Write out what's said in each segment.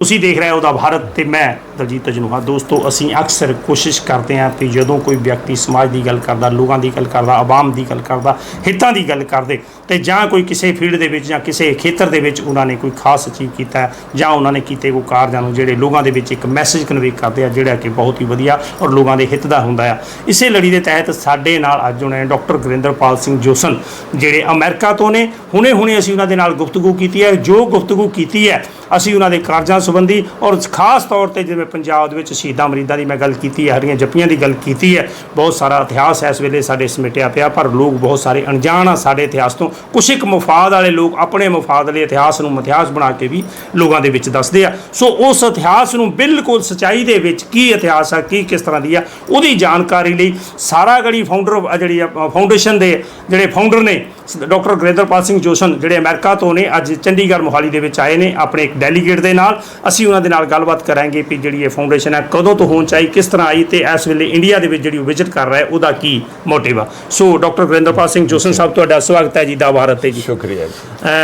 ਤੁਸੀਂ ਦੇਖ ਰਹੇ ਹੋ ਦਾ ਭਾਰਤ ਤੇ ਮੈਂ ਦਲਜੀਤ ਤਜਨੂਹਾ ਦੋਸਤੋ, ਅਸੀਂ ਅਕਸਰ ਕੋਸ਼ਿਸ਼ ਕਰਦੇ ਹਾਂ ਕਿ ਜਦੋਂ ਕੋਈ ਵਿਅਕਤੀ ਸਮਾਜ ਦੀ ਗੱਲ ਕਰਦਾ, ਲੋਕਾਂ ਦੀ ਗੱਲ ਕਰਦਾ, ਆਵਾਮ ਦੀ ਗੱਲ ਕਰਦਾ, ਹਿੱਤਾਂ ਦੀ ਗੱਲ ਕਰਦੇ ਤੇ ਜਾਂ ਕੋਈ ਕਿਸੇ ਫੀਲਡ ਦੇ ਵਿੱਚ ਜਾਂ ਕਿਸੇ ਖੇਤਰ ਦੇ ਵਿੱਚ ਉਹਨਾਂ ਨੇ ਕੋਈ ਖਾਸ ਅਚੀਵ ਕੀਤਾ ਜਾਂ ਉਹਨਾਂ ਨੇ ਕੀਤੇ ਕੋ ਕਾਰਜਾਂ ਨੂੰ ਜਿਹੜੇ ਲੋਕਾਂ ਦੇ ਵਿੱਚ ਇੱਕ ਮੈਸੇਜ ਕਨਵੇ ਕਰਦੇ ਆ, ਜਿਹੜਾ ਕਿ ਬਹੁਤ ਹੀ ਵਧੀਆ ਔਰ ਲੋਕਾਂ ਦੇ ਹਿੱਤ ਦਾ ਹੁੰਦਾ ਆ। ਇਸੇ ਲੜੀ ਦੇ ਤਹਿਤ ਸਾਡੇ ਨਾਲ ਅੱਜ ਹੋਣੇ ਡਾਕਟਰ ਗੁਰਿੰਦਰਪਾਲ ਸਿੰਘ ਜੋਸਨ, ਜਿਹੜੇ ਅਮਰੀਕਾ ਤੋਂ ਨੇ ਹੁਣੇ ਹੁਣੇ ਅਸੀਂ ਉਹਨਾਂ ਦੇ ਨਾਲ ਗੁਫ਼ਤਗੂ ਕੀਤੀ ਹੈ। ਜੋ ਗੁਫ਼ਤਗੂ ਕੀਤੀ ਹੈ, ਅਸੀਂ ਉਹਨਾਂ ਦੇ ਕਾਰਜਾਂ ਸੰਬੰਧੀ ਔਰ ਖਾਸ ਤੌਰ ਤੇ ਜਿਵੇਂ ਪੰਜਾਬ ਦੇ ਵਿੱਚ ਸ਼ਹੀਦਾਂ ਮਰੀਦਾਂ ਦੀ ਮੈਂ ਗੱਲ ਕੀਤੀ ਹੈ, ਹਰੀਆਂ ਜੱਪੀਆਂ ਦੀ ਗੱਲ ਕੀਤੀ ਹੈ, ਬਹੁਤ ਸਾਰਾ ਇਤਿਹਾਸ ਇਸ ਵੇਲੇ ਸਾਡੇ ਸਮੇਟਿਆ ਪਿਆ, ਪਰ ਲੋਕ ਬਹੁਤ ਸਾਰੇ ਅਣਜਾਣ ਆ ਸਾਡੇ ਇਤਿਹਾਸ ਤੋਂ। ਕੁਛ ਇੱਕ ਮਫਾਦ ਵਾਲੇ ਲੋਕ ਆਪਣੇ ਮਫਾਦ ਲਈ ਇਤਿਹਾਸ ਨੂੰ ਮਿਥਿਹਾਸ ਬਣਾ ਕੇ ਵੀ ਲੋਕਾਂ ਦੇ ਵਿੱਚ ਦੱਸਦੇ ਆ। ਸੋ ਉਸ ਇਤਿਹਾਸ ਨੂੰ ਬਿਲਕੁਲ ਸਚਾਈ ਦੇ ਵਿੱਚ ਕੀ ਇਤਿਹਾਸ ਆ, ਕੀ ਕਿਸ ਤਰ੍ਹਾਂ ਦੀ ਆ, ਉਹਦੀ ਜਾਣਕਾਰੀ ਲਈ ਸਾਰਾ ਗੜੀ ਫਾਊਂਡਰ ਜਿਹੜੀ ਆ ਫਾਊਂਡੇਸ਼ਨ ਦੇ ਜਿਹੜੇ ਫਾਊਂਡਰ ਨੇ ਡਾਕਟਰ ਗੁਰਿੰਦਰਪਾਲ ਸਿੰਘ ਜੋਸ਼ਨ ਜਿਹੜੇ ਅਮਰੀਕਾ ਤੋਂ ਨੇ ਅੱਜ ਚੰਡੀਗੜ੍ਹ ਮੋਹਾਲੀ ਦੇ ਵਿੱਚ ਆਏ ਨੇ ਆਪਣੇ ਇੱਕ ਡੈਲੀਗੇਟ ਦੇ ਨਾਲ। ਅਸੀਂ ਉਹਨਾਂ ਦੇ ਨਾਲ ਗੱਲਬਾਤ ਕਰਾਂਗੇ ਕਿ ਜਿਹੜੀ ਇਹ ਫਾਊਂਡੇਸ਼ਨ ਹੈ ਕਦੋਂ ਤੋਂ ਹੋਣ ਚਾਹੀ ਕਿਸ ਤਰ੍ਹਾਂ ਆਈ ਤੇ ਇਸ ਵੇਲੇ ਇੰਡੀਆ ਦੇ ਵਿੱਚ ਜਿਹੜੀ ਵਿਜ਼ਿਟ ਕਰ ਰਿਹਾ ਹੈ ਉਹਦਾ ਕੀ ਮੋਟਿਵ ਆ। ਸੋ ਡਾਕਟਰ ਗੁਰਿੰਦਰਪਾਲ ਸਿੰਘ ਜੋਸ਼ਨ ਸਾਹਿਬ ਤੁਹਾਡਾ ਸਵਾਗਤ ਹੈ ਜੀ ਦਾ ਭਾਰਤ ਤੇ ਜੀ। ਸ਼ੁਕਰੀਆ ਜੀ।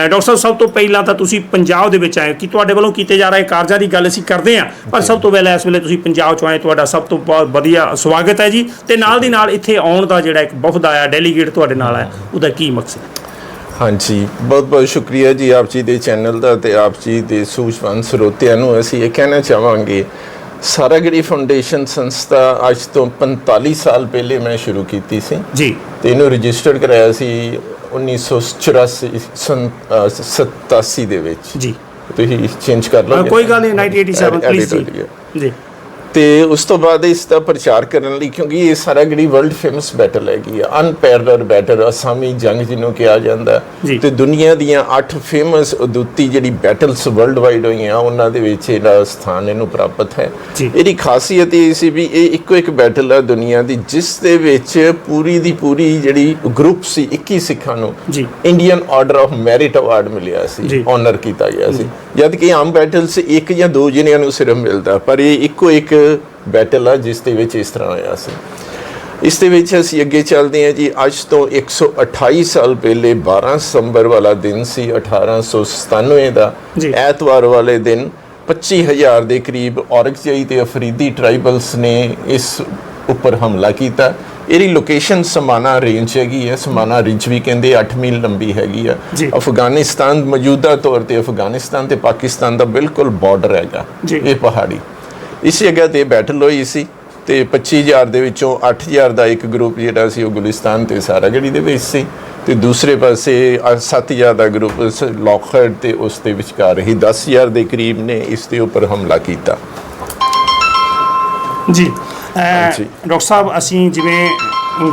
ਡਾਕਟਰ ਸਾਹਿਬ ਸਭ ਤੋਂ ਪਹਿਲਾਂ ਤਾਂ ਤੁਸੀਂ ਪੰਜਾਬ ਦੇ ਵਿੱਚ ਆਏ ਕਿ ਤੁਹਾਡੇ ਵੱਲੋਂ ਕੀਤੇ ਜਾ ਰਹੇ ਕਾਰਜਾਂ ਦੀ ਗੱਲ ਅਸੀਂ ਕਰਦੇ ਹਾਂ? ਪਰ ਸਭ ਤੋਂ ਪਹਿਲਾਂ ਇਸ ਵੇਲੇ ਤੁਸੀਂ ਪੰਜਾਬ ਚੋਂ ਆਏ ਤੁਹਾਡਾ ਸਭ ਤੋਂ ਬਹੁਤ ਵਧੀਆ ਸਵਾਗਤ ਹੈ ਜੀ। ਤੇ ਨਾਲ ਦੀ ਨਾਲ ਇੱਥੇ ਆਉਣ ਦਾ ਜਿਹੜਾ ਇੱਕ ਵਫਦ ਆਇਆ ਡੈਲੀਗੇਟ ਤੁਹਾਡੇ ਨਾਲ ਆਇਆ ਉਹਦਾ ਕੀ ਮਕਸਦ ਹਾਂਜੀ ਬਹੁਤ ਬਹੁਤ ਸ਼ੁਕਰੀਆ ਜੀ ਆਪ ਜੀ ਦੇ ਚੈਨਲ ਦਾ ਤੇ ਆਪ ਜੀ ਦੇ ਸੂਝਵਾਨ ਸਰੋਤਿਆਂ ਨੂੰ। ਅਸੀਂ ਇਹ ਕਹਿਣਾ ਚਾਹਾਂਗੇ ਸਾਰਾਗੜੀ ਫਾਊਂਡੇਸ਼ਨ ਸੰਸਥਾ ਅੱਜ ਤੋਂ 45 ਸਾਲ ਪਹਿਲੇ ਮੈਂ ਸ਼ੁਰੂ ਕੀਤੀ ਸੀ। ਜੀ। ਤੇ ਇਹਨੂੰ ਰਜਿਸਟਰਡ ਕਰਾਇਆ ਸੀ 1984 ਸਨ ਅ, 87 ਦੇ ਵਿੱਚ। ਜੀ। ਤੁਸੀਂ ਚੇਂਜ ਕਰ ਲਓਗੇ। ਕੋਈ ਗੱਲ ਨਹੀਂ 1987 ਪਲੀਜ਼ ਜੀ। ਜੀ। ਤੇ ਉਸ ਤੋਂ ਬਾਅਦ ਇਸ ਦਾ ਪ੍ਰਚਾਰ ਕਰਨ ਲਈ ਕਿਉਂਕਿ ਇਹ ਸਾਰਾ ਜਿਹੜੀ ਵਰਲਡ ਫੇਮਸ ਬੈਟਲ ਹੈਗੀ ਆ ਅਨਪੈਰਲਡ ਬੈਟਲ ਅਸਾਮੀ ਜੰਗ ਜਿਹਨੂੰ ਕਿਹਾ ਜਾਂਦਾ। ਤੇ ਦੁਨੀਆ ਦੀਆਂ 8 ਫੇਮਸ ਉਦੂਤੀ ਜਿਹੜੀ ਬੈਟਲਸ ਵਰਲਡ ਵਾਈਡ ਹੋਈਆਂ ਉਹਨਾਂ ਦੇ ਵਿੱਚ ਇਹਦਾ ਸਥਾਨ ਇਹਨੂੰ ਪ੍ਰਾਪਤ ਹੈ। ਇਹਦੀ ਖਾਸੀਅਤ ਇਹ ਸੀ ਵੀ ਇਹ ਇੱਕੋ ਇੱਕ ਬੈਟਲ ਹੈ ਦੁਨੀਆ ਦੀ ਜਿਸ ਦੇ ਵਿੱਚ ਪੂਰੀ ਦੀ ਪੂਰੀ ਜਿਹੜੀ ਗਰੁੱਪ ਸੀ 21 ਸਿੱਖਾਂ ਨੂੰ Indian Order of Merit award ਮਿਲਿਆ। ਸੀ ਆਨਰ ਕੀਤਾ ਗਿਆ ਸੀ ਜਦ ਕਿ ਆਮ ਬੈਟਲ 'ਚ ਇੱਕ ਜਾਂ ਦੋ ਜਣਿਆਂ ਨੂੰ ਸਿਰਫ ਮਿਲਦਾ ਪਰ ਇਹ ਇੱਕੋ ਇੱਕ ਬੈਟਲ ਆ ਜਿਸ ਦੇ ਵਿੱਚ ਇਸ ਤਰ੍ਹਾਂ ਹੋਇਆ ਸੀ। ਇਸ ਦੇ ਵਿੱਚ ਅਸੀਂ ਅੱਗੇ ਚੱਲਦੇ ਹਾਂ ਜੀ। ਅੱਜ ਤੋਂ 128 ਸਾਲ ਪਹਿਲੇ 12 ਸਤੰਬਰ ਵਾਲਾ ਦਿਨ ਸੀ 1897 ਦਾ। ਐਤਵਾਰ ਵਾਲੇ ਦਿਨ 25000 ਦੇ ਕਰੀਬ ਔਰਕਜਈ ਤੇ ਅਫਰੀਦੀ ਟ੍ਰਾਈਬਲਸ ਨੇ ਇਸ ਉੱਪਰ ਹਮਲਾ ਕੀਤਾ। ਇਹਦੀ ਲੋਕੇਸ਼ਨ ਸਮਾਨਾ ਰੇਂਜ ਹੈਗੀ ਹੈ। ਸਮਾਨਾ ਰਿਜ ਵੀ ਕਹਿੰਦੇ 8 ਮੀਲ ਲੰਬੀ ਹੈਗੀ ਆ। ਅਫਗਾਨਿਸਤਾਨ ਮੌਜੂਦਾ ਤੌਰ ਤੇ ਅਫਗਾਨਿਸਤਾਨ ਤੇ ਪਾਕਿਸਤਾਨ ਦਾ ਬਿਲਕੁਲ ਬਾਰਡਰ ਹੈਗਾ। ਇਹ ਪਹਾੜੀ। ਇਸ ਜਗ੍ਹਾ ਤੇ ਬੈਟਲ ਹੋਈ ਸੀ ਤੇ 25000 ਦੇ ਵਿੱਚੋਂ 8000 ਦਾ ਇੱਕ ਗਰੁੱਪ ਜਿਹੜਾ ਸੀ ਉਹ ਗੁਲਿਸਤਾਨ ਤੇ ਸਾਰਾਗੜੀ ਦੇ ਵਿੱਚ ਸੀ ਤੇ ਦੂਸਰੇ ਪਾਸੇ ਅ- 7000 ਦਾ ਗਰੁੱਪ ਲੌਕਹਰਡ ਤੇ ਉਸ ਦੇ ਵਿਚਕਾਰ ਹੀ 10000 ਦੇ ਕਰੀਬ ਨੇ ਇਸ ਦੇ ਉੱਪਰ ਹਮਲਾ ਕੀਤਾ ਜੀ। ਡਾਕਟਰ ਸਾਹਿਬ ਅਸੀਂ ਜਿਵੇਂ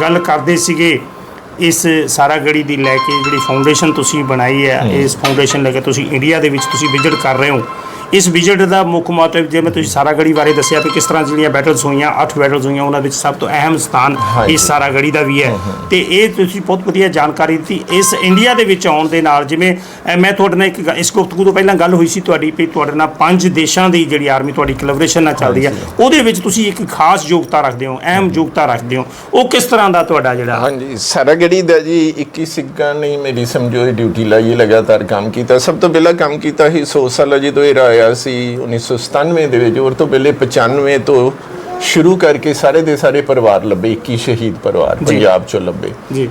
ਗੱਲ ਕਰਦੇ ਸੀਗੇ ਇਸ ਸਾਰਾ ਗੜੀ ਦੀ ਲੈ ਕੇ ਜਿਹੜੀ ਫਾਊਂਡੇਸ਼ਨ ਤੁਸੀਂ ਬਣਾਈ ਹੈ ਇਸ ਫਾਊਂਡੇਸ਼ਨ ਲੈ ਕੇ ਤੁਸੀਂ ਇੰਡੀਆ ਦੇ ਵਿੱਚ ਤੁਸੀਂ ਵਿਜ਼ਿਟ ਕਰ ਰਹੇ ਹੋ ਇਸ ਵਿਜ਼ਿਟ ਦਾ ਮੁੱਖ ਮੋਟਿਵ ਜਿਵੇਂ ਤੁਸੀਂ ਸਾਰਾ ਗੜੀ ਬਾਰੇ ਦੱਸਿਆ ਕਿ ਕਿਸ ਤਰ੍ਹਾਂ ਜਿਹੜੀਆਂ ਬੈਟਲਸ ਹੋਈਆਂ 8 ਬੈਟਲਸ ਹੋਈਆਂ ਉਹਨਾਂ ਵਿੱਚ ਸਭ ਤੋਂ ਅਹਿਮ ਸਥਾਨ। ਇਸ ਸਾਰਾ ਗੜੀ ਦਾ ਵੀ ਹੈ। ਤੇ ਇਹ ਤੁਸੀਂ ਬਹੁਤ ਵਧੀਆ ਜਾਣਕਾਰੀ ਦਿੱਤੀ। ਇਸ ਇੰਡੀਆ ਦੇ ਵਿੱਚ ਆਉਣ ਦੇ ਨਾਲ ਜਿਵੇਂ ਮੈਂ ਤੁਹਾਡੇ ਨਾਲ ਇੱਕ ਇਸ ਗੁਫ਼ਤਗੂ ਤੋਂ ਪਹਿਲਾਂ ਗੱਲ ਹੋਈ ਸੀ ਤੁਹਾਡੀ ਵੀ ਤੁਹਾਡੇ ਨਾਲ ਪੰਜ ਦੇਸ਼ਾਂ ਦੀ ਜਿਹੜੀ ਆਰਮੀ ਤੁਹਾਡੀ ਕੋਲੈਬੋਰੇਸ਼ਨ ਨਾਲ ਚੱਲਦੀ ਹੈ। ਉਹਦੇ ਵਿੱਚ ਤੁਸੀਂ ਇੱਕ ਖਾਸ ਯੋਗਤਾ ਰੱਖਦੇ ਹੋ ਅਹਿਮ ਯੋਗਤਾ ਰੱਖਦੇ ਹੋ। ਉਹ ਕਿਸ ਤਰ੍ਹਾਂ ਦਾ ਤੁਹਾਡਾ ਜਿਹੜਾ ਹਾਂਜੀ ਸਾਰਾਗੜੀ ਦਾ ਜੀ 21 ਸਿੱਖਾਂ ਨੇ ਮੇਰੀ ਸਮਝੋ ਡਿਊਟੀ ਲਾਈ ਹੈ, ਲਗਾਤਾਰ ਕੰਮ ਕੀਤਾ। ਸਭ ਤੋਂ ਪਹਿਲਾਂ ਕੰਮ ਕੀਤਾ ਸੀ 100 ਸਾਲ ਜਦੋਂ ਇਹ ਆਇਆ ਸੀ 1997 ਦੇ ਵਿੱਚ ਔਰ ਤੋਂ ਪਹਿਲੇ 95 ਤੋਂ ਸ਼ੁਰੂ ਕਰਕੇ ਸਾਰੇ ਦੇ ਸਾਰੇ ਪਰਿਵਾਰ ਲੱਭੇ 21 ਸ਼ਹੀਦ ਪਰਿਵਾਰ। ਪੰਜਾਬ ਚੋਂ ਲੱਭੇ। ਜੀ।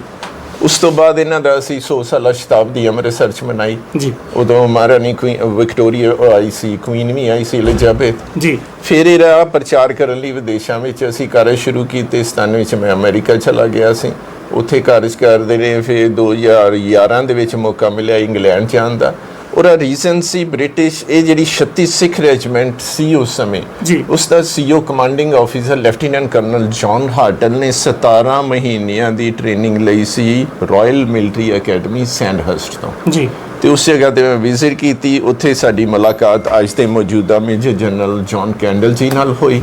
ਉਸ ਤੋਂ ਬਾਅਦ ਇਹਨਾਂ ਦਾ ਅਸੀਂ 100 ਸਾਲਾ ਸ਼ਤਾਬਦੀ ਅੰਮ੍ਰਿਤਸਰ ਚ ਮਨਾਈ। ਜੀ। ਉਦੋਂ ਮਹਾਰਾਣੀ ਕੁਈਨ ਵਿਕਟੋਰੀਆ ਆਈ ਸੀ ਕੁਈਨ ਵੀ ਆਈ ਸੀ ਐਲਿਜ਼ਾਬੈਥ ਜੀ। ਫਿਰ ਇਹਦਾ ਪ੍ਰਚਾਰ ਕਰਨ ਲਈ ਵਿਦੇਸ਼ਾਂ ਵਿੱਚ ਅਸੀਂ ਕਾਰਜ ਸ਼ੁਰੂ ਕੀਤੇ 97 ਵਿੱਚ ਮੈਂ ਅਮਰੀਕਾ ਚਲਾ ਗਿਆ ਸੀ। ਉੱਥੇ ਕਾਰਜ ਕਰਦੇ ਰਹੇ ਫਿਰ 2011 ਦੇ ਵਿੱਚ ਮੌਕਾ ਮਿਲਿਆ ਇੰਗਲੈਂਡ ਜਾਣ ਦਾ। ਉਹਦਾ ਰੀਜ਼ਨ ਸੀ ਬ੍ਰਿਟਿਸ਼ ਇਹ ਜਿਹੜੀ 36 ਸਿੱਖ ਰੈਜੀਮੈਂਟ ਸੀ ਉਸ ਸਮੇਂ। ਜੀ। ਉਸ ਦਾ CO commanding officer lieutenant colonel John Hartle ਨੇ 17 ਮਹੀਨਿਆਂ ਦੀ ਟ੍ਰੇਨਿੰਗ ਲਈ ਸੀ ਰਾਇਲ ਮਿਲਟਰੀ ਅਕੈਡਮੀ ਸੈਂਡਹਰਸਟ ਤੋਂ। ਜੀ। ਤੇ ਉਸ ਜਗ੍ਹਾ ਤੇ ਮੈਂ ਵਿਜ਼ਿਟ ਕੀਤੀ ਉੱਥੇ ਸਾਡੀ ਮੁਲਾਕਾਤ ਅੱਜ ਦੇ ਮੌਜੂਦਾ ਮੇਜਰ ਜਨਰਲ ਜੌਨ ਕੈਂਡਲ ਜੀ ਨਾਲ ਹੋਈ।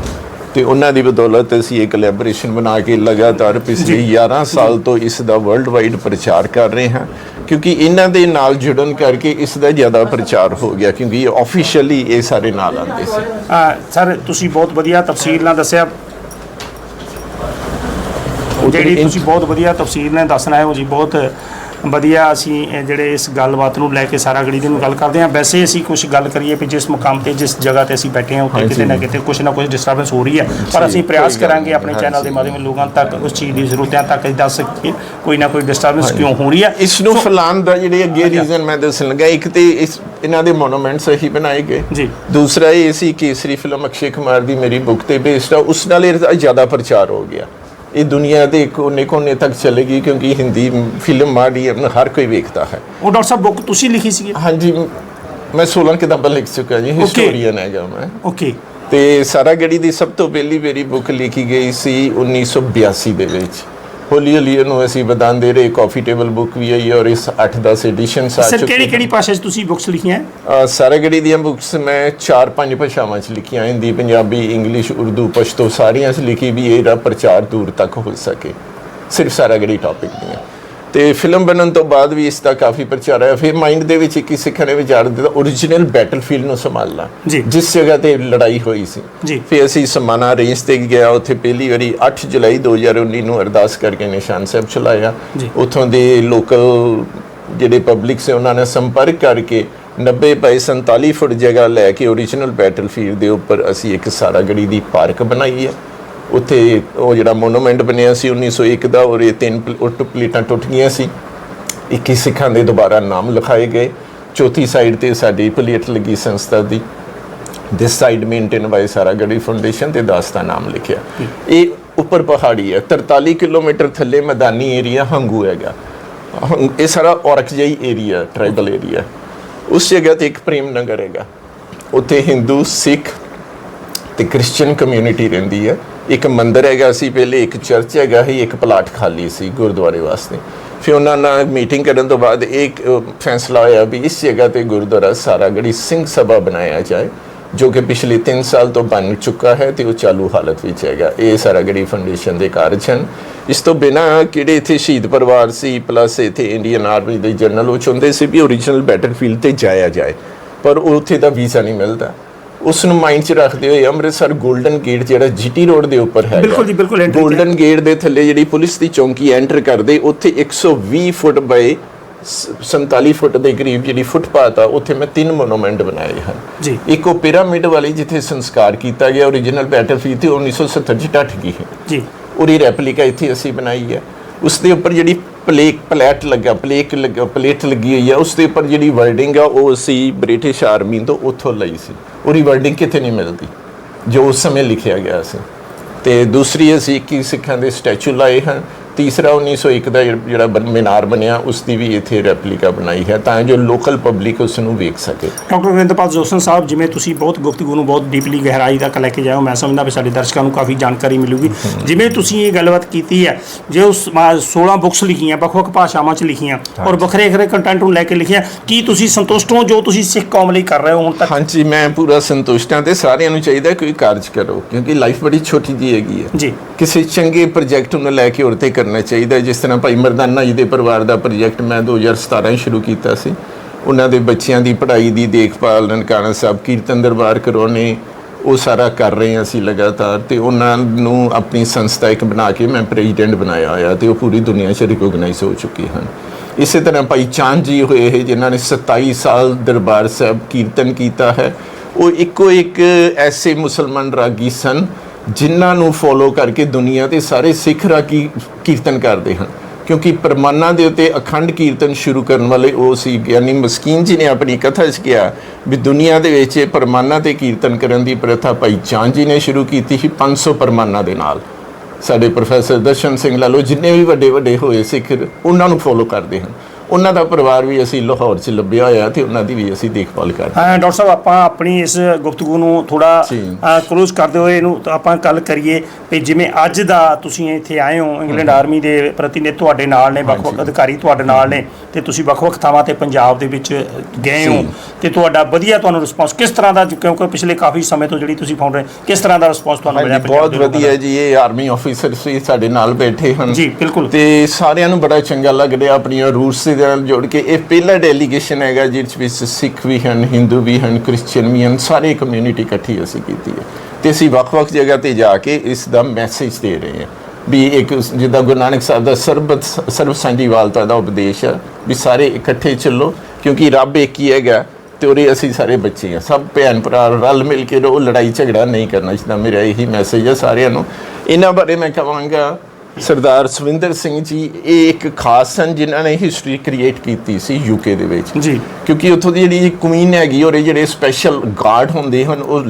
ਤੇ ਉਹਨਾਂ ਦੀ ਬਦੌਲਤ ਅਸੀਂ ਇਹ ਕੋਲੈਬੋਰੇਸ਼ਨ ਬਣਾ ਕੇ ਲਗਾਤਾਰ ਪਿਛਲੇ 11 ਸਾਲ ਤੋਂ ਇਸ ਦਾ ਵਰਲਡ ਵਾਈਡ ਪ੍ਰਚਾਰ ਕਰ ਰਹੇ ਹਾਂ। ਕਿਉਂਕਿ ਇਹਨਾਂ ਦੇ ਨਾਲ ਜੁੜਨ ਕਰਕੇ ਇਸ ਦਾ ਜ਼ਿਆਦਾ ਪ੍ਰਚਾਰ ਹੋ ਗਿਆ ਕਿਉਂਕਿ ਆਫੀਸ਼ੀਅਲੀ ਇਹ ਸਾਰੇ ਨਾਲ ਆਉਂਦੇ ਸੀ। ਸਰ ਤੁਸੀਂ ਬਹੁਤ ਵਧੀਆ ਤਫਸੀਲ ਨਾਲ ਦੱਸਿਆ। ਜਿਹੜੀ ਤੁਸੀਂ ਬਹੁਤ ਵਧੀਆ ਤਫਸੀਲ ਨਾਲ ਦੱਸਣਾ ਹੈ ਉਹ ਜੀ ਬਹੁਤ ਵਧੀਆ ਅਸੀਂ ਇਹ ਜਿਹੜੇ ਇਸ ਗੱਲਬਾਤ ਨੂੰ ਲੈ ਕੇ ਸਾਰਾ ਗੜੀ ਦੀ ਨੂੰ ਗੱਲ ਕਰਦੇ ਹਾਂ। ਵੈਸੇ ਅਸੀਂ ਕੁਝ ਗੱਲ ਕਰੀਏ ਵੀ ਜਿਸ ਮੁਕਾਮ ਤੇ ਜਿਸ ਜਗ੍ਹਾ ਤੇ ਅਸੀਂ ਬੈਠੇ ਹਾਂ ਉੱਥੇ। ਕਿਤੇ ਨਾ ਕਿਤੇ ਕੁਝ ਨਾ ਕੁਝ ਡਿਸਟਰਬੈਂਸ ਹੋ ਰਹੀ ਹੈ। ਪਰ ਅਸੀਂ ਪ੍ਰਯਾਸ ਕਰਾਂਗੇ। ਆਪਣੇ ਚੈਨਲ ਦੇ। ਮਾਧਿਅਮ ਲੋਕਾਂ ਤੱਕ ਉਸ ਚੀਜ਼ ਦੀ ਜ਼ਰੂਰਤਾਂ ਤੱਕ ਅਸੀਂ ਦੱਸ ਸਕੀਏ ਕੋਈ ਨਾ ਕੋਈ ਡਿਸਟਰਬੈਂਸ ਕਿਉਂ ਹੋ ਰਹੀ ਹੈ? ਇਸ ਨੂੰ ਫੈਲਾਉਣ ਦਾ ਜਿਹੜੇ ਅੱਗੇ ਰੀਜ਼ਨ ਮੈਂ ਦੱਸਣ ਲੱਗਾ ਇੱਕ ਤੇ ਇਸ ਇਹਨਾਂ ਦੇ ਮੋਨੂਮੈਂਟਸ ਹੀ ਬਣਾਏ ਗਏ। ਜੀ। ਦੂਸਰਾ ਇਹ ਸੀ ਕੇਸਰੀ ਫਿਲਮ ਅਕਸ਼ੇ ਕੁਮਾਰ ਦੀ ਮੇਰੀ ਬੁੱਕ ਤੇ ਬੇਸਡ ਆ ਉਸ ਨਾਲ ਇਹਦਾ ਜ਼ਿਆਦਾ ਪ੍ਰਚਾਰ ਹੋ ਗਿਆ। ਇਹ ਦੁਨੀਆ ਦੇ ਕੋਨੇ ਕੋਨੇ ਤੱਕ ਚਲੇਗੀ ਕਿਉਂਕਿ ਹਿੰਦੀ ਫਿਲਮ ਮਾੜੀ ਹਰ ਕੋਈ ਵੇਖਦਾ ਹੈ। ਉਹ ਡਾਕਟਰ ਸਾਹਿਬ ਬੁੱਕ ਤੁਸੀਂ ਲਿਖੀ ਸੀ ਹਾਂਜੀ ਮੈਂ 16 ਕਿਤਾਬਾਂ ਲਿਖ ਚੁੱਕਾ ਜੀ ਹਿਸਟੋਰੀਅਨ ਹੈਗਾ ਮੈਂ। ਓਕੇ ਤੇ ਸਾਰਾਗੜੀ ਦੀ ਸਭ ਤੋਂ ਪਹਿਲੀ ਮੇਰੀ ਬੁੱਕ ਲਿਖੀ ਗਈ ਸੀ 1982 ਦੇ ਵਿੱਚ। ਹੌਲੀ ਹੌਲੀ ਇਹਨੂੰ ਅਸੀਂ ਵਧਾਉਂਦੇ ਰਹੇ ਕਾਫੀ ਟੇਬਲ ਬੁੱਕ ਵੀ ਆਈ ਔਰ ਇਸ 8-10 ਐਡੀਸ਼ਨਸ ਆ ਸਰ ਕਿਹੜੀ। ਕਿਹੜੀ ਭਾਸ਼ਾ 'ਚ ਤੁਸੀਂ ਬੁੱਕਸ ਲਿਖੀਆਂ ਸਾਰਾਗੜੀ ਦੀਆਂ ਬੁੱਕਸ ਮੈਂ 4-5 ਭਾਸ਼ਾਵਾਂ 'ਚ ਲਿਖੀਆਂ ਹਿੰਦੀ ਪੰਜਾਬੀ ਇੰਗਲਿਸ਼ ਉਰਦੂ ਪਸ਼ਤੋ ਸਾਰੀਆਂ 'ਚ ਲਿਖੀ ਵੀ ਇਹਦਾ ਪ੍ਰਚਾਰ ਦੂਰ ਤੱਕ ਹੋ ਸਕੇ। ਸਿਰਫ ਸਾਰਾਗੜੀ ਟੌਪਿਕ ਦੀਆਂ। ਤੇ ਫਿਲਮ ਬਣਨ ਤੋਂ ਬਾਅਦ ਵੀ ਇਸ ਦਾ ਕਾਫੀ ਪ੍ਰਚਾਰ ਹੈ ਫਿਰ ਮਾਈਂਡ ਦੇ ਵਿੱਚ ਇੱਕ ਸਿੱਖਣ ਨੇ ਵਿਚਾਰ ਦਿੱਤਾ origignal ਬੈਟਲਫੀਲਡ ਨੂੰ ਸੰਭਾਲਣਾ। ਜਿਸ ਜਗ੍ਹਾ ਤੇ ਲੜਾਈ ਹੋਈ ਸੀ। ਫਿਰ ਅਸੀਂ ਸਮਾਨਾ ਰੇਂਜ ਤੇ ਗਿਆ ਉੱਥੇ ਪਹਿਲੀ ਵਾਰੀ 8 ਜੁਲਾਈ 2019 ਨੂੰ ਅਰਦਾਸ ਕਰਕੇ ਨਿਸ਼ਾਨ ਸਾਹਿਬ ਚਲਾਇਆ। ਉੱਥੋਂ ਦੇ ਲੋਕਲ ਜਿਹੜੇ ਪਬਲਿਕ ਸੇ ਉਹਨਾਂ ਨੇ ਸੰਪਰਕ ਕਰਕੇ 90 ਬਾਈ 47 ਫੁੱਟ ਜਗ੍ਹਾ ਲੈ ਕੇ origignal battlefield ਦੇ ਉੱਪਰ ਅਸੀਂ ਇੱਕ ਸਾਰਾਗੜੀ ਦੀ ਪਾਰਕ ਬਣਾਈ ਹੈ ਉੱਥੇ ਉਹ ਜਿਹੜਾ ਮੋਨੂਮੈਂਟ ਬਣਿਆ ਸੀ 1901 ਦਾ ਔਰ ਇਹ ਤਿੰਨ ਪਲੇਟਾਂ ਟੁੱਟ ਗਈਆਂ ਸੀ। 21 ਸਿੱਖਾਂ ਦੇ ਦੁਬਾਰਾ ਨਾਮ ਲਿਖਾਏ ਗਏ। ਚੌਥੀ ਸਾਈਡ ਤੇ ਸਾਡੀ ਪਲੇਟ ਲੱਗੀ ਸੰਸਥਾ ਦੀ। This side maintain by Saragarhi foundation ਤੇ ਦਾਸ ਦਾ ਨਾਮ ਲਿਖਿਆ। ਇਹ ਉੱਪਰ ਪਹਾੜੀ ਹੈ। 43 ਕਿਲੋਮੀਟਰ ਥੱਲੇ ਮੈਦਾਨੀ ਏਰੀਆ ਹੰਗੂ ਹੈਗਾ। ਇਹ ਸਾਰਾ ਔਰਕਜਈ ਏਰੀਆ ਟ੍ਰਾਈਬਲ ਏਰੀਆ। ਉਸ ਜਗ੍ਹਾ ਤੇ ਇੱਕ ਪ੍ਰੇਮ ਨਗਰ ਹੈਗਾ। ਉੱਥੇ ਹਿੰਦੂ ਸਿੱਖ ਤੇ ਕ੍ਰਿਸਚੀਅਨ ਕਮਿਊਨਿਟੀ ਰਹਿੰਦੀ ਹੈ। ਇੱਕ ਮੰਦਿਰ ਹੈਗਾ ਸੀ, ਪਹਿਲੇ ਇੱਕ ਚਰਚ ਹੈਗਾ ਸੀ, ਇੱਕ ਪਲਾਟ ਖਾਲੀ ਸੀ ਗੁਰਦੁਆਰੇ ਵਾਸਤੇ। ਫਿਰ ਉਹਨਾਂ ਨਾਲ ਮੀਟਿੰਗ ਕਰਨ ਤੋਂ ਬਾਅਦ ਇੱਕ ਫੈਸਲਾ ਹੋਇਆ ਵੀ ਇਸ ਜਗ੍ਹਾ ਤੇ ਗੁਰਦੁਆਰਾ ਸਾਰਾਗੜੀ ਸਿੰਘ ਸਭਾ ਬਣਾਇਆ ਜਾਏ, ਜੋ ਕਿ ਪਿਛਲੇ 3 ਸਾਲ ਤੋਂ ਬਣ ਚੁੱਕਾ ਹੈ ਤੇ ਉਹ ਚਾਲੂ ਹਾਲਤ ਵਿੱਚ ਹੈਗਾ। ਇਹ ਸਾਰਾਗੜੀ ਫਾਊਂਡੇਸ਼ਨ ਦੇ ਕਾਰਜ ਹਨ। ਇਸ ਤੋਂ ਬਿਨਾ ਕਿਹੜੇ ਇੱਥੇ ਸ਼ਹੀਦ ਪਰਿਵਾਰ ਸੀ, ਪਲੱਸ ਇੱਥੇ ਇੰਡੀਅਨ ਆਰਮੀ ਦੇ ਜਨਰਲ ਉਹ ਚਾਹੁੰਦੇ ਸੀ ਵੀ ਓਰੀਜਨਲ ਬੈਟਲਫੀਲਡ ਤੇ ਜਾਇਆ ਜਾਏ, ਪਰ ਉੱਥੇ ਦਾ ਵੀਜ਼ਾ ਨਹੀਂ ਮਿਲਦਾ। ਉਸ ਨੂੰ ਮਾਈਂਡ 'ਚ ਰੱਖਦੇ ਹੋਏ ਅੰਮ੍ਰਿਤਸਰ 골ਡਨ ਗੇਟ ਜਿਹੜਾ ਜੀਟੀ ਰੋਡ ਦੇ ਉੱਪਰ ਹੈ ਬਿਲਕੁਲ ਜੀ, ਬਿਲਕੁਲ 골ਡਨ ਗੇਟ ਦੇ ਥੱਲੇ ਜਿਹੜੀ ਪੁਲਿਸ ਦੀ ਚੌਂਕੀ ਐਂਟਰ ਕਰਦੇ ਉੱਥੇ 120 ਫੁੱਟ ਬਾਏ 47 ਫੁੱਟ ਦੇ ਕਰੀਬ ਜਿਹੜੀ ਫੁੱਟਪਾਥ ਆ ਉੱਥੇ ਮੈਂ ਤਿੰਨ ਮੋਨੂਮੈਂਟ ਬਣਾਏ ਹਨ। ਜੀ। ਇੱਕ ਉਹ ਪਿਰਾਮਿਡ ਵਾਲੀ ਜਿੱਥੇ ਸੰਸਕਾਰ ਕੀਤਾ ਗਿਆ origignal battlefield ਤੇ 1970 ਚ ਢੱਠ ਗਈ ਹੈ। ਜੀ। ਉਹਦੀ ਰੈਪਲੀਕਾ ਇੱਥੇ ਅਸੀਂ ਬਣਾਈ ਹੈ। ਉਸ ਦੇ ਉੱਪਰ ਜਿਹੜੀ ਪਲੇਕ, ਪਲੇਟ ਲੱਗਾ ਪਲੇਕ ਲੱਗਾ ਪਲੇਟ ਲੱਗੀ ਹੋਈ ਆ ਉਸ ਦੇ ਉੱਪਰ ਜਿਹੜੀ ਵਰਡਿੰਗ ਆ, ਉਹ ਅਸੀਂ ਬ੍ਰਿਟਿਸ਼ ਆਰਮੀ ਤੋਂ ਉੱਥੋਂ ਲਈ ਸੀ। ਉਹਦੀ ਵਰਡਿੰਗ ਕਿਤੇ ਨਹੀਂ ਮਿਲਦੀ, ਜੋ ਉਸ ਸਮੇਂ ਲਿਖਿਆ ਗਿਆ ਸੀ। ਤੇ ਦੂਸਰੀ ਅਸੀਂ ਕਿ ਸਿੱਖਾਂ ਦੇ ਸਟੈਚੂ ਲਾਏ ਹਨ ਤੀਸਰਾ 1901 ਦਾ ਜਿਹੜਾ- ਮੀਨਾਰ ਬਣਿਆ ਉਸ ਦੀ ਵੀ ਇੱਥੇ ਰੈਪਲੀਕਾ ਬਣਾਈ ਹੈ ਤਾਂ ਜੋ ਲੋਕਲ ਪਬਲਿਕ ਉਸ ਨੂੰ ਵੇਖ ਸਕੇ। ਡਾਕਟਰ ਵਿੰਦਰਪਾਲ ਜੋਸਨ ਸਾਹਿਬ ਜਿਵੇਂ ਤੁਸੀਂ ਬਹੁਤ ਗੁਫ਼ਤਗੂ ਨੂੰ ਬਹੁਤ ਡੀਪਲੀ ਗਹਿਰਾਈ ਤੱਕ ਲੈ ਕੇ ਜਾਓ ਮੈਂ ਸਮਝਦਾ ਵੀ ਸਾਡੇ ਦਰਸ਼ਕਾਂ ਨੂੰ ਕਾਫੀ ਜਾਣਕਾਰੀ ਮਿਲੂਗੀ। ਜਿਵੇਂ ਤੁਸੀਂ ਇਹ ਗੱਲਬਾਤ ਕੀਤੀ ਹੈ ਜੇ ਉਸ ਮਾ- 16 ਬੁੱਕਸ ਲਿਖੀਆਂ ਵੱਖ-ਵੱਖ ਭਾਸ਼ਾਵਾਂ 'ਚ ਲਿਖੀਆਂ ਔਰ ਵੱਖਰੇ-ਵੱਖਰੇ ਕੰਟੈਂਟ ਨੂੰ ਲੈ ਕੇ ਲਿਖੀਆਂ ਕੀ ਤੁਸੀਂ ਸੰਤੁਸ਼ਟ ਹੋ ਜੋ ਤੁਸੀਂ ਸਿੱਖ ਕੌਮ ਲਈ ਕਰ ਰਹੇ ਹੋ ਹੁਣ ਤੱਕ? ਹਾਂਜੀ ਮੈਂ ਪੂਰਾ ਸੰਤੁਸ਼ਟ ਹਾਂ ਤੇ ਸਾਰਿਆਂ ਨੂੰ ਚਾਹੀਦਾ ਕੋਈ ਕਾਰਜ ਕਰੋ ਕਿਉਂਕਿ ਲਾਈਫ ਬੜੀ ਛੋਟੀ ਜੀ ਹੈਗੀ ਹੈ। ਜੀ। ਕਿਸੇ ਚੰਗੇ ਪ੍ਰੋਜੈਕਟ ਨੂੰ ਲੈ ਕੇ ਉਰਤੇ ਕਰਨਾ ਕਰਨਾ ਚਾਹੀਦਾ ਜਿਸ ਤਰ੍ਹਾਂ ਭਾਈ ਮਰਦਾਨਾ ਜੀ ਦੇ ਪਰਿਵਾਰ ਦਾ ਪ੍ਰੋਜੈਕਟ ਮੈਂ 2017 ਹੀ ਸ਼ੁਰੂ ਕੀਤਾ ਸੀ। ਉਹਨਾਂ ਦੇ ਬੱਚਿਆਂ ਦੀ ਪੜ੍ਹਾਈ ਦੀ ਦੇਖਭਾਲ ਨਨਕਾਣਾ ਸਾਹਿਬ, ਕੀਰਤਨ ਦਰਬਾਰ ਕਰਾਉਣੇ, ਉਹ ਸਾਰਾ ਕਰ ਰਹੇ ਹਾਂ ਅਸੀਂ ਲਗਾਤਾਰ ਤੇ ਉਹਨਾਂ ਨੂੰ ਆਪਣੀ ਸੰਸਥਾ ਇੱਕ ਬਣਾ ਕੇ ਮੈਂ ਪ੍ਰੈਜ਼ੀਡੈਂਟ ਬਣਾਇਆ ਹੋਇਆ ਤੇ ਉਹ ਪੂਰੀ ਦੁਨੀਆ 'ਚ ਰਿਕੋਗਨਾਈਜ਼ ਹੋ ਚੁੱਕੇ ਹਨ। ਇਸੇ ਤਰ੍ਹਾਂ ਭਾਈ ਚਾਂਦ ਜੀ ਹੋਏ ਹੈ ਜਿਨ੍ਹਾਂ ਨੇ 27 ਸਾਲ ਦਰਬਾਰ ਸਾਹਿਬ ਕੀਰਤਨ ਕੀਤਾ ਹੈ, ਉਹ ਇੱਕੋ ਇੱਕ ਐਸੇ ਮੁਸਲਮਾਨ ਰਾਗੀ ਸਨ ਜਿਨ੍ਹਾਂ ਨੂੰ ਫੋਲੋ ਕਰਕੇ ਦੁਨੀਆ ਦੇ ਸਾਰੇ ਸਿੱਖ ਰਾਗੀ ਕੀਰਤਨ ਕਰਦੇ ਹਨ। ਕਿਉਂਕਿ ਪਰਮਾਨਾਂ ਦੇ ਉੱਤੇ ਅਖੰਡ ਕੀਰਤਨ ਸ਼ੁਰੂ ਕਰਨ ਵਾਲੇ ਉਹ ਸੀ ਗਿਆਨੀ ਮਸਕੀਨ ਜੀ ਨੇ ਆਪਣੀ ਕਥਾ 'ਚ ਕਿਹਾ ਵੀ ਦੁਨੀਆ ਦੇ ਵਿੱਚ ਪਰਮਾਨਾ ਤੇ ਕੀਰਤਨ ਕਰਨ ਦੀ ਪ੍ਰਥਾ ਭਾਈ ਚਾਂਦ ਜੀ ਨੇ ਸ਼ੁਰੂ ਕੀਤੀ ਸੀ 500 ਪਰਮਾਨਾਂ ਦੇ ਨਾਲ। ਸਾਡੇ ਪ੍ਰੋਫੈਸਰ ਦਰਸ਼ਨ ਸਿੰਘ ਲਾਲੋ ਜਿੰਨੇ ਵੀ ਵੱਡੇ ਵੱਡੇ ਹੋਏ ਸਿੱਖ, ਉਹਨਾਂ ਨੂੰ ਫੋਲੋ ਕਰਦੇ ਹਨ। ਉਹਨਾਂ ਦਾ ਪਰਿਵਾਰ ਵੀ ਅਸੀਂ ਲਾਹੌਰ 'ਚ ਲੱਭਿਆ ਹੋਇਆ ਤੇ ਉਹਨਾਂ ਦੀ ਵੀ ਅਸੀਂ ਦੇਖਭਾਲ ਕਰਦੇ ਹਾਂ ਡਾਕਟਰ ਸਾਹਿਬ ਆਪਾਂ ਆਪਣੀ ਇਸ ਗੁਫ਼ਤਗੂ ਨੂੰ ਥੋੜਾ। ਕਲੋਜ਼ ਕਰਦੇ ਹੋਏ ਇਹਨੂੰ ਆਪਾਂ ਗੱਲ ਕਰੀਏ ਵੀ ਜਿਵੇਂ ਅੱਜ ਦਾ ਤੁਸੀਂ ਇੱਥੇ ਆਏ ਹੋ ਇੰਗਲੈਂਡ ਆਰਮੀ ਦੇ ਪ੍ਰਤੀਨਿਧ ਤੁਹਾਡੇ ਨਾਲ ਨੇ ਵੱਖ-ਵੱਖ। ਅਧਿਕਾਰੀ ਤੁਹਾਡੇ ਨਾਲ ਨੇ ਤੇ ਤੁਸੀਂ ਵੱਖ-ਵੱਖ ਥਾਵਾਂ ਤੇ ਪੰਜਾਬ ਦੇ ਵਿੱਚ ਗਏ ਹੋ। ਤੇ ਤੁਹਾਡਾ ਵਧੀਆ ਤੁਹਾਨੂੰ ਰਿਸਪਾਂਸ ਕਿਸ ਤਰ੍ਹਾਂ ਦਾ ਕਿਉਂਕਿ ਪਿਛਲੇ ਕਾਫੀ ਸਮੇਂ ਤੋਂ ਜਿਹੜੀ ਤੁਸੀਂ ਫਾਊਂਡਰ ਕਿਸ ਤਰ੍ਹਾਂ ਦਾ ਰਿਸਪਾਂਸ ਤੁਹਾਨੂੰ ਮਿਲਿਆ ਬਹੁਤ ਵਧੀਆ ਜੀ ਇਹ ਆਰਮੀ ਆਫੀਸਰ ਸੀ ਸਾਡੇ ਨਾਲ ਬੈਠੇ ਹਨ ਜੀ, ਬਿਲਕੁਲ। ਤੇ ਸਾਰਿਆਂ ਨੂੰ ਬੜਾ ਚੰਗਾ ਲੱਗ ਰਿਹਾ ਆਪਣੀਆਂ ਰੂਟਸ ਦੇ ਨਾਲ ਜੋੜ ਕੇ ਇਹ ਪਹਿਲਾ ਡੈਲੀਗੇਸ਼ਨ ਹੈਗਾ ਜਿਸ ਵਿੱਚ ਸਿੱਖ ਵੀ ਹਨ ਹਿੰਦੂ ਵੀ ਹਨ ਕ੍ਰਿਸਚੀਅਨ ਵੀ ਹਨ ਸਾਰੇ ਕਮਿਊਨਿਟੀ ਇਕੱਠੀ ਅਸੀਂ ਕੀਤੀ ਹੈ ਤੇ ਅਸੀਂ ਵੱਖ-ਵੱਖ ਜਗ੍ਹਾ ਤੇ ਜਾ ਕੇ ਇਸ ਦਾ ਮੈਸੇਜ ਦੇ ਰਹੇ ਹਾਂ ਵੀ ਇੱਕ ਜਿੱਦਾਂ ਗੁਰੂ ਨਾਨਕ ਸਾਹਿਬ ਦਾ ਸਰਬਤ ਸਰਬ ਸੰਜੀਵਾਲਤਾ ਦਾ ਉਪਦੇਸ਼ ਹੈ ਵੀ ਸਾਰੇ ਇਕੱਠੇ ਚੱਲੋ, ਕਿਉਂਕਿ ਰੱਬ ਇੱਕ ਹੀ ਹੈਗਾ ਤੇ ਉਹਦੇ ਅਸੀਂ ਸਾਰੇ ਬੱਚੇ ਆ ਸਭ ਭੈਣ ਭਰਾ ਰਲ ਮਿਲ ਕੇ ਰਹੋ, ਲੜਾਈ ਝਗੜਾ ਨਹੀਂ ਕਰਨਾ ਚਾਹੀਦਾ ਮੇਰਾ ਇਹੀ ਮੈਸੇਜ ਹੈ ਸਾਰਿਆਂ ਨੂੰ। ਇਹਨਾਂ ਬਾਰੇ ਮੈਂ ਕਹਾਂਗਾ ਸਰਦਾਰ ਸਵਿੰਦਰ ਸਿੰਘ ਜੀ ਇਹ ਇੱਕ ਖਾਸ ਸਨ ਜਿਨ੍ਹਾਂ ਨੇ ਹਿਸਟਰੀ ਕ੍ਰੀਏਟ ਕੀਤੀ ਸੀ ਯੂਕੇ ਦੇ ਵਿੱਚ ਜੀ ਕਿਉਂਕਿ ਉੱਥੋਂ ਦੀ ਜਿਹੜੀ ਕੁਈਨ ਹੈਗੀ ਔਰ ਇਹ ਜਿਹੜੇ ਸਪੈਸ਼ਲ ਗਾਰਡ ਹੁੰਦੇ ਹਨ ਉਹ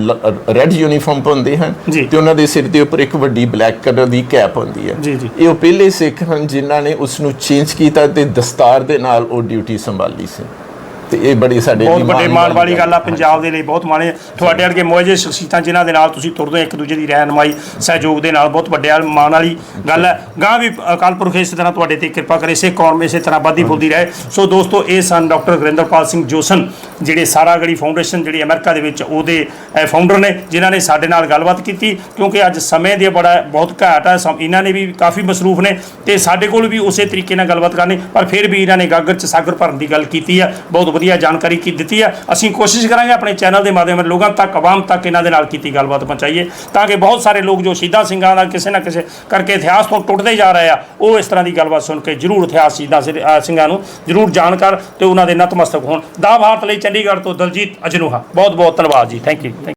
ਰੈੱਡ ਯੂਨੀਫਾਰਮ ਪਾਉਂਦੇ ਹਨ। ਤੇ ਉਹਨਾਂ ਦੇ ਸਿਰ ਦੇ ਉੱਪਰ ਇੱਕ ਵੱਡੀ ਬਲੈਕ ਕਲਰ ਦੀ ਕੈਪ ਹੁੰਦੀ ਹੈ। ਇਹ ਉਹ ਪਹਿਲੇ ਸਿੱਖ ਹਨ ਜਿਨ੍ਹਾਂ ਨੇ ਉਸ ਨੂੰ ਚੇਂਜ ਕੀਤਾ ਤੇ ਦਸਤਾਰ ਦੇ ਨਾਲ ਉਹ ਡਿਊਟੀ ਸੰਭਾਲੀ ਸੀ ਤੇ ਇਹ ਬੜੀ ਸਾਡੇ ਬਹੁਤ ਵੱਡੇ ਮਾਣ ਵਾਲੀ ਗੱਲ ਆ। ਪੰਜਾਬ ਦੇ ਲਈ ਬਹੁਤ ਮਾਣੇ ਤੁਹਾਡੇ ਵਰਗੇ ਮੋਜੇ ਸ਼ਖਸੀਅਤਾਂ ਜਿਨ੍ਹਾਂ ਦੇ ਨਾਲ ਤੁਸੀਂ ਤੁਰਦੇ ਇੱਕ ਦੂਜੇ ਦੀ ਰਹਿਨਮਾਈ ਸਹਿਯੋਗ ਦੇ ਨਾਲ ਬਹੁਤ ਵੱਡੇ ਮਾਣ ਵਾਲੀ ਗੱਲ ਹੈ ਗਾਂ ਵੀ ਅਕਾਲ ਪੁਰਖ ਇਸੇ ਤਰ੍ਹਾਂ ਤੁਹਾਡੇ ਤੇ ਕਿਰਪਾ ਕਰੇ ਸੇ ਕੌਮ ਇਸੇ ਤਰ੍ਹਾਂ ਵੱਧਦੀ ਫੁੱਲਦੀ ਰਹੇ। ਸੋ ਦੋਸਤੋ ਇਹ ਸਨ ਡਾਕਟਰ ਗੁਰਿੰਦਰਪਾਲ ਸਿੰਘ ਜੋਸਨ ਜਿਹੜੇ ਸਾਰਾਗੜੀ ਫਾਊਂਡੇਸ਼ਨ ਜਿਹੜੀ ਅਮਰੀਕਾ ਦੇ ਵਿੱਚ ਉਹਦੇ ਫਾਊਂਡਰ ਨੇ ਜਿਨ੍ਹਾਂ ਨੇ ਸਾਡੇ ਨਾਲ ਗੱਲਬਾਤ ਕੀਤੀ ਕਿਉਂਕਿ ਅੱਜ ਸਮੇਂ ਦੀ ਬੜਾ ਬਹੁਤ ਘਾਟ ਹੈ ਇਹਨਾਂ ਨੇ ਵੀ ਕਾਫੀ ਮਸਰੂਫ ਨੇ ਤੇ ਸਾਡੇ ਕੋਲ ਵੀ ਉਸੇ ਤਰੀਕੇ ਨਾਲ ਗੱਲਬਾਤ ਕਰਨੀ ਪਰ ਫਿਰ ਵੀ ਇਹਨਾਂ ਨੇ ਗਾਗਰ ਚ ਸਾਗਰ ਭਰਨ ਦੀ ਗੱਲ ਕੀਤੀ ਹੈ ਬਹੁਤ ਵਧੀਆ ਜਾਣਕਾਰੀ ਕੀ ਦਿੱਤੀ ਹੈ ਅਸੀਂ ਕੋਸ਼ਿਸ਼ ਕਰਾਂਗੇ ਆਪਣੇ ਚੈਨਲ ਦੇ ਮਾਧਿਅਮ ਨਾਲ ਲੋਕਾਂ ਤੱਕ, ਆਵਾਮ ਤੱਕ ਇਹਨਾਂ ਦੇ ਨਾਲ ਕੀਤੀ ਗੱਲਬਾਤ ਪਹੁੰਚਾਈਏ, ਤਾਂ ਕਿ ਬਹੁਤ ਸਾਰੇ ਲੋਕ ਜੋ ਸ਼ਹੀਦਾਂ ਸਿੰਘਾਂ ਦਾ ਕਿਸੇ ਨਾ ਕਿਸੇ ਕਰਕੇ ਇਤਿਹਾਸ ਤੋਂ ਟੁੱਟਦੇ ਜਾ ਰਹੇ ਆ, ਉਹ ਇਸ ਤਰ੍ਹਾਂ ਦੀ ਗੱਲਬਾਤ ਸੁਣ ਕੇ ਜਰੂਰ ਇਤਿਹਾਸ ਸ਼ਹੀਦਾਂ ਸਿ- ਸਿੰਘਾਂ ਨੂੰ ਜਰੂਰ ਜਾਣਕਾਰ ਤੇ ਉਹਨਾਂ ਦੇ ਨਤਮਸਤਕ ਹੋਣ। ਦਾ ਭਾਰਤ ਲਈ ਚੰਡੀਗੜ੍ਹ ਤੋਂ ਦਲਜੀਤ ਅਜਨੂਹਾ ਬਹੁਤ ਬਹੁਤ ਧੰਨਵਾਦ ਜੀ ਥੈਂਕ ਯੂ